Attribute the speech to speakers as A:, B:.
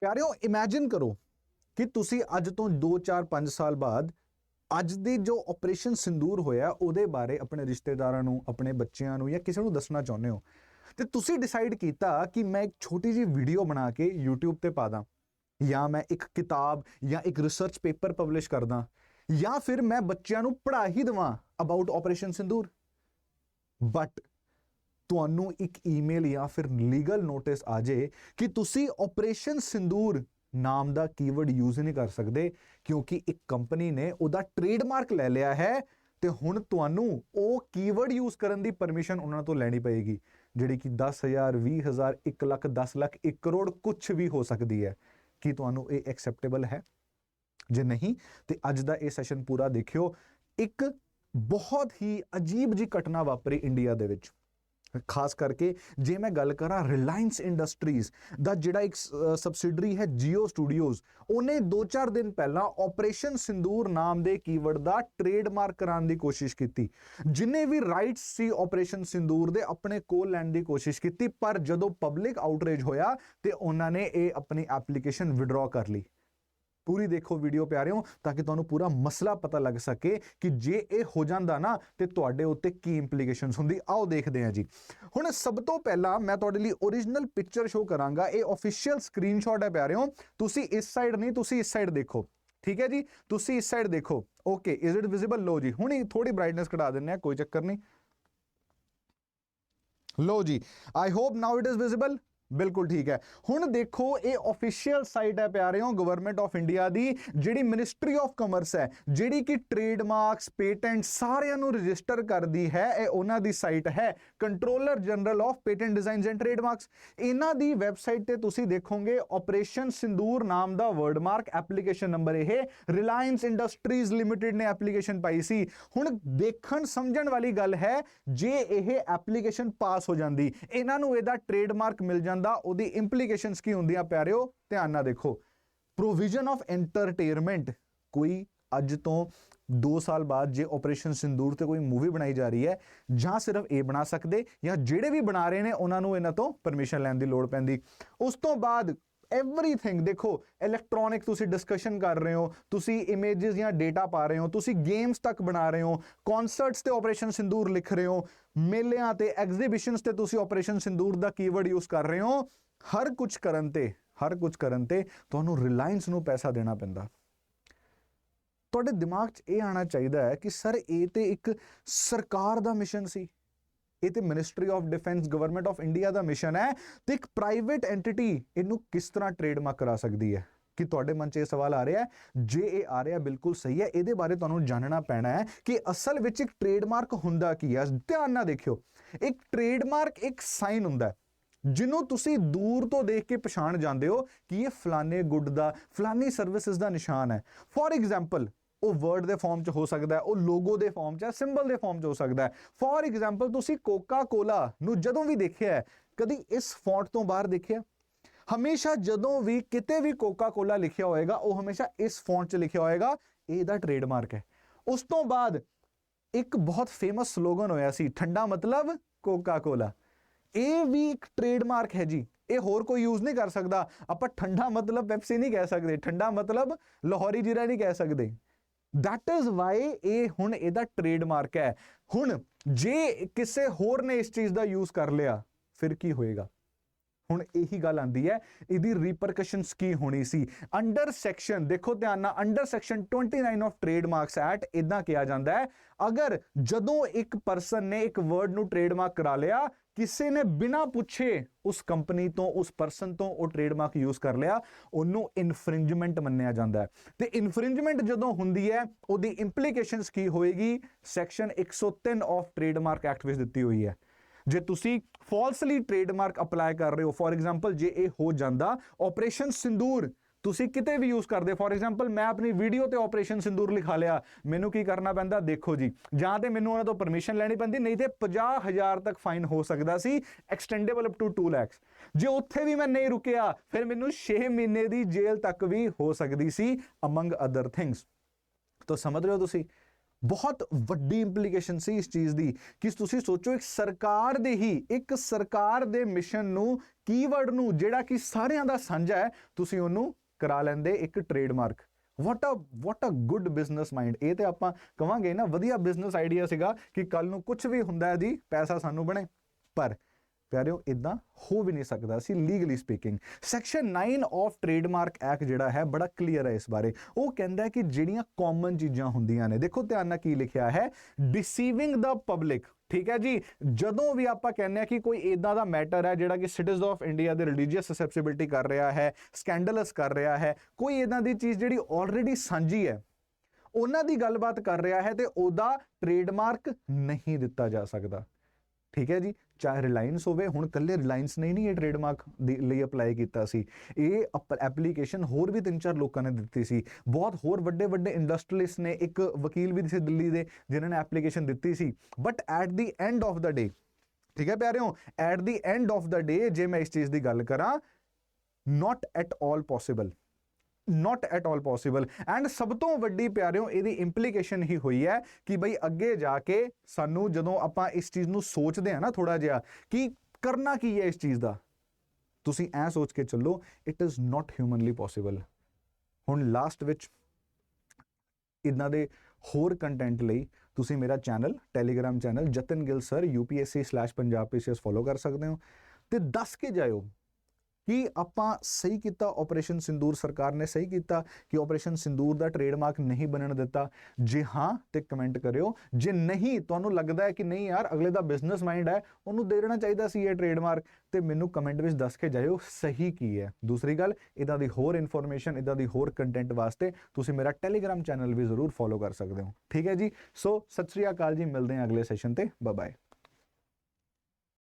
A: ਪਿਆਰਿਓ ਇਮੇਜਿਨ ਕਰੋ ਕਿ ਤੁਸੀਂ ਅੱਜ ਤੋਂ 2 4 5 ਸਾਲ ਬਾਅਦ ਅੱਜ ਦੀ ਜੋ ਆਪਰੇਸ਼ਨ ਸਿੰਦੂਰ ਹੋਇਆ, ਉਹਦੇ ਬਾਰੇ ਆਪਣੇ ਰਿਸ਼ਤੇਦਾਰਾਂ ਨੂੰ, ਆਪਣੇ ਬੱਚਿਆਂ ਨੂੰ ਜਾਂ ਕਿਸੇ ਨੂੰ ਦੱਸਣਾ ਚਾਹੁੰਦੇ ਹੋ। ਤੇ ਤੁਸੀਂ ਡਿਸਾਈਡ ਕੀਤਾ ਕਿ ਮੈਂ ਇੱਕ ਛੋਟੀ ਜਿਹੀ ਵੀਡੀਓ ਬਣਾ ਕੇ YouTube ਤੇ ਪਾ ਦਾਂ, ਜਾਂ ਮੈਂ ਇੱਕ ਕਿਤਾਬ ਜਾਂ ਇੱਕ ਰਿਸਰਚ ਪੇਪਰ ਪਬਲਿਸ਼ ਕਰਦਾ ਜਾਂ ਫਿਰ ਮੈਂ ਬੱਚਿਆਂ ਨੂੰ ਪੜ੍ਹਾ ਹੀ ਦੇਵਾਂ ਅਬਾਊਟ ਆਪਰੇਸ਼ਨ ਸਿੰਦੂਰ। ਬਟ ਤੁਹਾਨੂੰ ਇੱਕ ਈਮੇਲ ਜਾਂ ਫਿਰ ਲੀਗਲ ਨੋਟਿਸ ਆ ਜੇ ਕਿ ਤੁਸੀਂ ਆਪਰੇਸ਼ਨ ਸਿੰਦੂਰ ਨਾਮ ਦਾ ਕੀਵਰਡ ਯੂਜ਼ ਨਹੀਂ ਕਰ ਸਕਦੇ, ਕਿਉਂਕਿ ਇੱਕ ਕੰਪਨੀ ਨੇ ਉਹਦਾ ਟ੍ਰੇਡਮਾਰਕ ਲੈ ਲਿਆ ਹੈ ਤੇ ਹੁਣ ਤੁਹਾਨੂੰ ਉਹ ਕੀਵਰਡ ਯੂਜ਼ ਕਰਨ ਦੀ ਪਰਮਿਸ਼ਨ ਉਹਨਾਂ ਤੋਂ ਲੈਣੀ ਪਏਗੀ, ਜਿਹੜੀ ਕਿ 10000 20000 1 ਲੱਖ 10 ਲੱਖ 1 ਕਰੋੜ ਕੁਝ ਵੀ ਹੋ ਸਕਦੀ ਹੈ। ਕੀ ਤੁਹਾਨੂੰ ਇਹ ਐਕਸੈਪਟੇਬਲ ਹੈ? ਜੇ ਨਹੀਂ, ਤੇ ਅੱਜ ਦਾ ਇਹ ਸੈਸ਼ਨ ਪੂਰਾ ਦੇਖਿਓ। ਇੱਕ ਬਹੁਤ ਹੀ ਅਜੀਬ ਜੀ ਘਟਨਾ ਵਾਪਰੀ ਇੰਡੀਆ ਦੇ ਵਿੱਚ। ਖਾਸ ਕਰਕੇ ਜੇ ਮੈਂ ਗੱਲ ਕਰਾਂ ਰਿਲਾਇੰਸ ਇੰਡਸਟਰੀਜ਼ ਦਾ ਜਿਹੜਾ ਇੱਕ ਸਬਸਿਡਰੀ ਹੈ ਜੀਓ ਸਟੂਡੀਓਜ਼ ਉਹਨੇ 2-4 ਦਿਨ ਪਹਿਲਾਂ ਆਪਰੇਸ਼ਨ ਸਿੰਦੂਰ ਨਾਮ ਦੇ ਕੀਵਰਡ ਦਾ ਟ੍ਰੇਡਮਾਰਕ ਕਰਾਉਣ ਦੀ ਕੋਸ਼ਿਸ਼ ਕੀਤੀ। ਜਿਨੇ ਵੀ ਰਾਈਟਸ ਸੀ ਆਪਰੇਸ਼ਨ ਸਿੰਦੂਰ ਦੇ ਆਪਣੇ ਕੋਲ ਲੈਣ ਦੀ ਕੋਸ਼ਿਸ਼ ਕੀਤੀ, ਪਰ ਜਦੋਂ ਪਬਲਿਕ ਆਊਟਰੇਜ ਹੋਇਆ ਤੇ ਉਹਨਾਂ ਨੇ ਇਹ ਆਪਣੀ ਐਪਲੀਕੇਸ਼ਨ ਵਿਡਰਾ ਕਰ ਲਈ। ਪੂਰੀ ਦੇਖੋ ਵੀਡੀਓ ਪਿਆਰਿਓ, ਤਾਂ ਕਿ ਤੁਹਾਨੂੰ ਪੂਰਾ ਮਸਲਾ ਪਤਾ ਲੱਗ ਸਕੇ ਕਿ ਜੇ ਇਹ ਹੋ ਜਾਂਦਾ ਨਾ, ਤੇ ਤੁਹਾਡੇ ਉੱਤੇ ਕੀ ਇੰਪਲੀਕੇਸ਼ਨਸ ਹੁੰਦੀ। ਆਓ ਦੇਖਦੇ ਹਾਂ ਜੀ। ਹੁਣ ਸਭ ਤੋਂ ਪਹਿਲਾਂ ਮੈਂ ਤੁਹਾਡੇ ਲਈ origignal ਪਿਕਚਰ ਸ਼ੋ ਕਰਾਂਗਾ। ਇਹ ਅਫੀਸ਼ੀਅਲ ਸਕਰੀਨਸ਼ਾਟ ਹੈ ਪਿਆਰਿਓ। ਤੁਸੀਂ ਇਸ ਸਾਈਡ ਨਹੀਂ, ਤੁਸੀਂ ਇਸ ਸਾਈਡ ਦੇਖੋ। ਠੀਕ ਹੈ ਜੀ? ਤੁਸੀਂ ਇਸ ਸਾਈਡ ਦੇਖੋ। ਓਕੇ ਇਜ਼ ਇਟ ਵਿਜ਼ੀਬਲ ਲੋ ਜੀ, ਹੁਣ ਥੋੜੀ ਬ੍ਰਾਈਟਨੈਸ ਘਟਾ ਦਿੰਨੇ ਆ ਕੋਈ ਚੱਕਰ ਨਹੀਂ। ਲੋ ਜੀ I hope now it is visible ਬਿਲਕੁਲ ਠੀਕ ਹੈ। ਹੁਣ ਦੇਖੋ, ਇਹ ਅਫੀਸ਼ੀਅਲ ਸਾਈਟ ਹੈ ਪਿਆਰਿਓ ਗਵਰਨਮੈਂਟ ਆਫ ਇੰਡੀਆ ਦੀ, ਜਿਹੜੀ ਮਿਨਿਸਟਰੀ ਆਫ ਕਮਰਸ ਹੈ, ਜਿਹੜੀ ਕਿ ਟ੍ਰੇਡਮਾਰਕਸ ਪੇਟੈਂਟ ਸਾਰਿਆਂ ਨੂੰ ਰਜਿਸਟਰ ਕਰਦੀ ਹੈ, ਇਹ ਉਹਨਾਂ ਦੀ ਸਾਈਟ ਹੈ controller general of patent designs and trademarks ਇਹਨਾਂ ਦੀ ਵੈਬਸਾਈਟ ਤੇ ਤੁਸੀਂ ਦੇਖੋਗੇ ਆਪਰੇਸ਼ਨ ਸਿੰਦੂਰ ਨਾਮ ਦਾ ਵਰਡਮਾਰਕ ਐਪਲੀਕੇਸ਼ਨ ਨੰਬਰ ਇਹ ਰਿਲਾਇੰਸ ਇੰਡਸਟਰੀਜ਼ ਲਿਮਿਟਿਡ ਨੇ ਐਪਲੀਕੇਸ਼ਨ ਪਾਈ ਸੀ। ਹੁਣ ਦੇਖਣ ਸਮਝਣ ਵਾਲੀ ਗੱਲ ਹੈ, ਜੇ ਇਹ ਐਪਲੀਕੇਸ਼ਨ ਪਾਸ ਹੋ ਜਾਂਦੀ, ਇਹਨਾਂ ਨੂੰ ਇਹਦਾ ਟ੍ਰੇਡਮਾਰਕ ਮਿਲ ਜਾਂਦਾ ਉਹਦੀ ਇੰਪਲੀਕੇਸ਼ਨਸ ਕੀ ਹੁੰਦੀਆਂ ਪਿਆਰਿਓ? ਧਿਆਨ ਨਾਲ ਦੇਖੋ। ਪ੍ਰੋਵੀਜ਼ਨ ਆਫ ਐਂਟਰਟੇਨਮੈਂਟ ਕੋਈ ਅੱਜ ਤੋਂ 2 ਸਾਲ ਬਾਅਦ ਜੇ ਆਪਰੇਸ਼ਨ ਸਿੰਦੂਰ ਤੇ ਕੋਈ ਮੂਵੀ ਬਣਾਈ ਜਾ ਰਹੀ ਹੈ, ਜਾਂ ਸਿਰਫ ਇਹ ਬਣਾ ਸਕਦੇ ਜਾਂ ਜਿਹੜੇ ਵੀ ਬਣਾ ਰਹੇ ਨੇ, ਉਹਨਾਂ ਨੂੰ ਇਹਨਾਂ ਤੋਂ ਪਰਮਿਸ਼ਨ ਲੈਣ ਦੀ ਲੋੜ ਪੈਂਦੀ। ਉਸ ਤੋਂ ਬਾਅਦ ਐਵਰੀਥਿੰਗ ਦੇਖੋ ਇਲੈਕਟ੍ਰੋਨਿਕ ਤੁਸੀਂ ਡਿਸਕਸ਼ਨ ਕਰ ਰਹੇ ਹੋ, ਤੁਸੀਂ ਇਮੇजेस ਜਾਂ ਡਾਟਾ ਪਾ ਰਹੇ ਹੋ, ਤੁਸੀਂ ਗੇਮਸ ਤੱਕ ਬਣਾ ਰਹੇ ਹੋ ਕਨਸਰਟਸ ਤੇ ਆਪਰੇਸ਼ਨ ਸਿੰਦੂਰ ਲਿਖ ਰਹੇ ਹੋ, ਮੇਲਿਆਂ ਤੇ ਐਗਜ਼ੀਬਿਸ਼ਨਸ ਤੇ ਤੁਸੀਂ ਆਪਰੇਸ਼ਨ ਸਿੰਦੂਰ ਦਾ ਕੀਵਰਡ ਯੂਜ਼ ਕਰ ਰਹੇ ਹੋ, ਹਰ ਕੁਝ ਕਰਨ ਤੇ, ਹਰ ਕੁਝ ਕਰਨ ਤੇ ਤੁਹਾਨੂੰ ਰਿਲਾਇੰਸ ਨੂੰ ਪੈਸਾ ਦੇਣਾ ਪੈਂਦਾ। ਤੁਹਾਡੇ ਦਿਮਾਗ 'ਚ ਇਹ ਆਣਾ ਚਾਹੀਦਾ ਹੈ ਕਿ ਸਰ, ਇਹ ਤੇ ਇੱਕ ਸਰਕਾਰ ਦਾ ਮਿਸ਼ਨ ਸੀ। ਇਹ ਤੇ ministry of defence government of India the mission ਹੈ ਤੇ ਇੱਕ ਪ੍ਰਾਈਵੇਟ ਐਂਟੀਟੀ ਇਹਨੂੰ ਕਿਸ ਤਰ੍ਹਾਂ ਟ੍ਰੇਡਮਾਰਕ ਕਰਾ ਸਕਦੀ ਹੈ? ਕਿ ਤੁਹਾਡੇ ਮਨ 'ਚ ਇਹ ਸਵਾਲ ਆ ਰਿਹਾ ਹੈ? ਜੇ ਇਹ ਆ ਰਿਹਾ, ਬਿਲਕੁਲ ਸਹੀ ਹੈ। ਇਹਦੇ ਬਾਰੇ ਤੁਹਾਨੂੰ ਜਾਣਨਾ ਪੈਣਾ ਹੈ ਕਿ ਅਸਲ ਵਿੱਚ ਇੱਕ ਟ੍ਰੇਡਮਾਰਕ ਹੁੰਦਾ ਕੀ ਹੈ? ਧਿਆਨ ਨਾਲ ਦੇਖਿਓ। ਇੱਕ ਟ੍ਰੇਡਮਾਰਕ ਇੱਕ ਸਾਈਨ ਹੁੰਦਾ ਹੈ, ਜਿਹਨੂੰ ਤੁਸੀਂ ਦੂਰ ਤੋਂ ਦੇਖ ਕੇ ਪਛਾਣ ਜਾਂਦੇ ਹੋ ਕਿ ਇਹ ਫਲਾਣੇ ਗੁੱਡ ਦਾ, ਫਲਾਣੀ ਸਰਵਿਸਿਜ਼ ਦਾ ਨਿਸ਼ਾਨ ਹੈ। ਫੋਰ ਐਗਜ਼ਾਮਪਲ ਉਹ ਵਰਡ ਦੇ ਫਾਰਮ 'ਚ ਹੋ ਸਕਦਾ ਉਹ ਲੋਗੋ ਦੇ ਫਾਰਮ 'ਚ ਸਿੰਬਲ ਦੇ ਫਾਰਮ 'ਚ ਹੋ ਸਕਦਾ ਫੋਰ ਐਗਜ਼ਾਮਪਲ ਤੁਸੀਂ ਕੋਕਾ ਕੋਲਾ ਨੂੰ ਜਦੋਂ ਵੀ ਦੇਖਿਆ ਕਦੀ ਇਸ ਫੌਂਟ ਤੋਂ ਬਾਹਰ ਦੇਖਿਆ? ਹਮੇਸ਼ਾ ਜਦੋਂ ਵੀ ਕਿਤੇ ਵੀ ਕੋਕਾ ਕੋਲਾ ਲਿਖਿਆ ਹੋਏਗਾ, ਉਹ ਹਮੇਸ਼ਾ ਇਸ ਫੌਂਟ 'ਚ ਲਿਖਿਆ ਹੋਏਗਾ, ਇਹ ਦਾ ਟ੍ਰੇਡਮਾਰਕ ਹੈ। ਉਸ ਤੋਂ ਬਾਅਦ ਇੱਕ ਬਹੁਤ ਫੇਮਸ ਸਲੋਗਨ ਹੋਇਆ ਸੀ, ਠੰਡਾ ਮਤਲਬ ਕੋਕਾ ਕੋਲਾ ਇਹ ਵੀ ਇੱਕ ਟ੍ਰੇਡਮਾਰਕ ਹੈ ਜੀ। ਇਹ ਹੋਰ ਕੋਈ ਯੂਜ਼ ਨਹੀਂ ਕਰ ਸਕਦਾ। ਆਪਾਂ ਠੰਡਾ ਮਤਲਬ ਪੈਪਸੀ ਨਹੀਂ ਕਹਿ ਸਕਦੇ। ਠੰਡਾ ਮਤਲਬ ਲਾਹੌਰੀ ਜੀਰਾ ਨਹੀਂ ਕਹਿ ਸਕਦੇ। ਦੈਟ ਇਜ਼ ਵਾਈ ਇਹ ਹੁਣ ਇਹਦਾ ਟ੍ਰੇਡਮਾਰਕ ਹੈ। ਹੁਣ ਜੇ ਕਿਸੇ ਹੋਰ ਨੇ ਇਸ ਚੀਜ਼ ਦਾ ਯੂਜ਼ ਕਰ ਲਿਆ, ਫਿਰ ਕੀ ਹੋਏਗਾ? ਹੁਣ ਇਹੀ ਗੱਲ ਆਂਦੀ ਹੈ, ਇਹਦੀ ਰਿਪਰਕਸ਼ਨਸ ਕੀ ਹੋਣੀ ਸੀ? ਅੰਡਰ ਸੈਕਸ਼ਨ ਦੇਖੋ ਧਿਆਨ ਨਾਲ under section 29 of trademarks act ਇਦਾਂ ਕਿਹਾ ਜਾਂਦਾ ਹੈ, ਅਗਰ ਜਦੋਂ ਇੱਕ ਪਰਸਨ ਨੇ ਇੱਕ ਵਰਡ ਨੂੰ ਟ੍ਰੇਡਮਾਰਕ ਕਰਾ ਲਿਆ ਕਿਸੇ ਨੇ ਬਿਨਾ ਪੁੱਛੇ ਉਸ ਕੰਪਨੀ ਤੋਂ, ਉਸ ਪਰਸਨ ਤੋਂ ਉਹ ਟ੍ਰੇਡਮਾਰਕ ਯੂਜ਼ ਕਰ ਲਿਆ, ਉਹਨੂੰ ਇਨਫ੍ਰਿੰਜਮੈਂਟ ਮੰਨਿਆ ਜਾਂਦਾ ਹੈ। ਤੇ ਇਨਫ੍ਰਿੰਜਮੈਂਟ ਜਦੋਂ ਹੁੰਦੀ ਹੈ, ਉਹਦੀ ਇੰਪਲੀਕੇਸ਼ਨਸ ਕੀ ਹੋਏਗੀ? ਸੈਕਸ਼ਨ 103 ਆਫ ਟ੍ਰੇਡਮਾਰਕ ਐਕਟ ਵਿੱਚ ਦਿੱਤੀ ਹੋਈ ਹੈ। ਜੇ ਤੁਸੀਂ ਫਾਲਸਲੀ ਟ੍ਰੇਡਮਾਰਕ ਅਪਲਾਈ ਕਰ ਰਹੇ ਹੋ ਫੋਰ ਐਗਜ਼ਾਮਪਲ ਜੇ ਇਹ ਹੋ ਜਾਂਦਾ ਆਪਰੇਸ਼ਨ ਸਿੰਦੂਰ ਤੁਸੀਂ ਕਿਤੇ ਵੀ ਯੂਜ਼ ਕਰਦੇ ਫੋਰ ਐਗਜ਼ਾਮਪਲ ਮੈਂ ਆਪਣੀ ਵੀਡੀਓ ਤੇ ਆਪਰੇਸ਼ਨ ਸਿੰਦੂਰ ਲਿਖਾ ਲਿਆ। ਮੈਨੂੰ ਕੀ ਕਰਨਾ ਪੈਂਦਾ? ਦੇਖੋ ਜੀ। ਜਾਂ ਤੇ ਮੈਨੂੰ ਉਹਨਾਂ ਤੋਂ ਪਰਮਿਸ਼ਨ ਲੈਣੀ ਪੈਂਦੀ, ਨਹੀਂ ਤੇ 50000 ਤੱਕ ਫਾਈਨ ਹੋ ਸਕਦਾ ਸੀ। ਐਕਸਟੈਂਡੇਬਲ ਅਪ ਟੂ 2 ਲੱਖ ਜੇ ਉੱਥੇ ਵੀ ਮੈਂ ਨਹੀਂ ਰੁਕਿਆ, ਫਿਰ ਮੈਨੂੰ 6 ਮਹੀਨੇ ਦੀ ਜੇਲ੍ਹ ਤੱਕ ਵੀ ਹੋ ਸਕਦੀ ਸੀ ਅਮੰਗ ਅਦਰ ਥਿੰਗਸ ਤਾਂ ਸਮਝ ਰਹੇ ਹੋ ਤੁਸੀਂ? ਬਹੁਤ ਵੱਡੀ ਇੰਪਲੀਕੇਸ਼ਨ ਸੀ ਇਸ ਚੀਜ਼ ਦੀ ਕਿ ਤੁਸੀਂ ਸੋਚੋ, ਇੱਕ ਸਰਕਾਰ ਦੇ ਹੀ, ਇੱਕ ਸਰਕਾਰ ਦੇ ਮਿਸ਼ਨ ਨੂੰ ਕੀਵਰਡ ਨੂੰ, ਜਿਹੜਾ ਕਿ ਸਾਰਿਆਂ ਦਾ ਸਾਂਝਾ ਹੈ, ਤੁਸੀਂ ਉਹਨੂੰ ਕਰਾ ਲੈਂਦੇ ਇੱਕ trademark what a what a good business mind ਇਹ ਤੇ ਆਪਾਂ ਕਵਾਂਗੇ ਨਾ, ਵਧੀਆ ਬਿਜ਼ਨਸ ਆਈਡੀਆ ਸੀਗਾ ਕਿ ਕੱਲ ਨੂੰ ਕੁਝ ਵੀ ਹੁੰਦਾ ਹੈ ਜੀ ਪੈਸਾ ਸਾਨੂੰ ਬਣੇ। ਪਰ ਪਿਆਰਿਓ ਇਦਾਂ ਹੋ ਵੀ ਨਹੀਂ ਸਕਦਾ ਸੀ legally speaking section 9 of trademark act ਜਿਹੜਾ ਹੈ, ਬੜਾ ਕਲੀਅਰ ਹੈ ਇਸ ਬਾਰੇ। ਉਹ ਕਹਿੰਦਾ ਹੈ ਕਿ ਜਿਹੜੀਆਂ ਕਾਮਨ ਚੀਜ਼ਾਂ ਹੁੰਦੀਆਂ ਨੇ, ਦੇਖੋ ਧਿਆਨ ਨਾਲ ਕੀ ਲਿਖਿਆ ਹੈ। ਡਿਸੀਵਿੰਗ ਦਾ ਪਬਲਿਕ ਠੀਕ ਹੈ ਜੀ? ਜਦੋਂ ਵੀ ਆਪਾਂ ਕਹਿੰਦੇ ਆ ਕਿ ਕੋਈ ਇਦਾਂ ਦਾ ਮੈਟਰ ਹੈ ਜਿਹੜਾ ਕਿ ਸਿਟੀਜ਼ਨ ਆਫ ਇੰਡੀਆ ਦੇ ਰਿਲੀਜੀਅਸ ਸਸੈਪਸਿਬਿਲਟੀ ਕਰ ਰਿਹਾ ਹੈ ਸਕੈਂਡਲਸ ਕਰ ਰਿਹਾ ਹੈ, ਕੋਈ ਇਦਾਂ ਦੀ ਚੀਜ਼ ਜਿਹੜੀ ਆਲਰੇਡੀ ਸਾਂਝੀ ਹੈ, ਉਹਨਾਂ ਦੀ ਗੱਲਬਾਤ ਕਰ ਰਿਹਾ ਹੈ ਤੇ ਉਹਦਾ ਟ੍ਰੇਡਮਾਰਕ ਨਹੀਂ ਦਿੱਤਾ ਜਾ ਸਕਦਾ। ਠੀਕ ਹੈ ਜੀ? ਚਾਹੇ ਰਿਲਾਇੰਸ ਹੋਵੇ, ਹੁਣ ਕੱਲੇ ਰਿਲਾਇੰਸ ਨੇ ਨਹੀਂ ਇਹ ਟ੍ਰੇਡਮਾਰਕ ਲਈ ਅਪਲਾਈ ਕੀਤਾ ਸੀ। ਇਹ ਐਪਲੀਕੇਸ਼ਨ ਹੋਰ ਵੀ ਤਿੰਨ ਚਾਰ ਲੋਕਾਂ ਨੇ ਦਿੱਤੀ ਸੀ। ਬਹੁਤ ਹੋਰ ਵੱਡੇ ਵੱਡੇ ਇੰਡਸਟਰੀਲਿਸਟ ਨੇ, ਇੱਕ ਵਕੀਲ ਵੀ ਸੀ ਦਿੱਲੀ ਦੇ, ਜਿਨ੍ਹਾਂ ਨੇ ਐਪਲੀਕੇਸ਼ਨ ਦਿੱਤੀ ਸੀ। But at the end of the day ਠੀਕ ਹੈ ਪਿਆਰਿਓ? At the end of the day ਜੇ ਮੈਂ ਇਸ ਚੀਜ਼ ਦੀ ਗੱਲ ਕਰਾਂ not at all possible not at all possible and ਸਭ ਤੋਂ ਵੱਡੀ ਪਿਆਰਿਓ, ਇਹਦੀ ਇੰਪਲੀਕੇਸ਼ਨ ਹੀ ਹੋਈ ਹੈ ਕਿ ਬਈ ਅੱਗੇ ਜਾ ਕੇ ਸਾਨੂੰ ਜਦੋਂ ਆਪਾਂ ਇਸ ਚੀਜ਼ ਨੂੰ ਸੋਚਦੇ ਆ ਨਾ ਥੋੜਾ ਜਿਹਾ, ਕਿ ਕਰਨਾ ਕੀ ਹੈ ਇਸ ਚੀਜ਼ ਦਾ? ਤੁਸੀਂ ਐ ਸੋਚ ਕੇ ਚੱਲੋ it is not humanly possible ਹੁਣ ਲਾਸਟ ਵਿੱਚ ਇਦਾਂ ਦੇ ਹੋਰ ਕੰਟੈਂਟ ਲਈ ਤੁਸੀਂ ਮੇਰਾ ਚੈਨਲ ਟੈਲੀਗ੍ਰਾਮ ਚੈਨਲ ਜਤਨ ਗਿੱਲ ਸਰ UPSC/punjabpcs ਫੋਲੋ ਕਰ ਸਕਦੇ ਹੋ। ਤੇ ਦੱਸ ਕੇ ਜਾਇਓ ਕੀ ਆਪਾਂ ਸਹੀ ਕੀਤਾ? ਆਪਰੇਸ਼ਨ ਸਿੰਦੂਰ ਸਰਕਾਰ ਨੇ ਸਹੀ ਕੀਤਾ ਕਿ ਆਪਰੇਸ਼ਨ ਸਿੰਦੂਰ ਦਾ ਟ੍ਰੇਡਮਾਰਕ ਨਹੀਂ ਬਣਨ ਦਿੱਤਾ? ਜੇ ਹਾਂ, ਤੇ ਕਮੈਂਟ ਕਰਿਓ। ਜੇ ਨਹੀਂ, ਤੁਹਾਨੂੰ ਲੱਗਦਾ ਹੈ ਕਿ ਨਹੀਂ ਯਾਰ, ਅਗਲੇ ਦਾ ਬਿਜ਼ਨਸ ਮਾਈਂਡ ਹੈ, ਉਹਨੂੰ ਦੇ ਦੇਣਾ ਚਾਹੀਦਾ ਸੀ ਇਹ ਟ੍ਰੇਡਮਾਰਕ ਤੇ ਮੈਨੂੰ ਕਮੈਂਟ ਵਿੱਚ ਦੱਸ ਕੇ ਜਾਇਓ ਸਹੀ ਕੀ ਹੈ। ਦੂਸਰੀ ਗੱਲ, ਇਦਾਂ ਦੀ ਹੋਰ ਇਨਫੋਰਮੇਸ਼ਨ ਇਦਾਂ ਦੀ ਹੋਰ ਕੰਟੈਂਟ ਵਾਸਤੇ ਤੁਸੀਂ ਮੇਰਾ ਟੈਲੀਗ੍ਰਾਮ ਚੈਨਲ ਵੀ ਜ਼ਰੂਰ ਫੋਲੋ ਕਰ ਸਕਦੇ ਹੋ। ਠੀਕ ਹੈ ਜੀ? ਸੋ ਸਤਿ ਸ੍ਰੀ ਅਕਾਲ ਜੀ, ਮਿਲਦੇ ਹਾਂ ਅਗਲੇ ਸੈਸ਼ਨ ਤੇ। Bye bye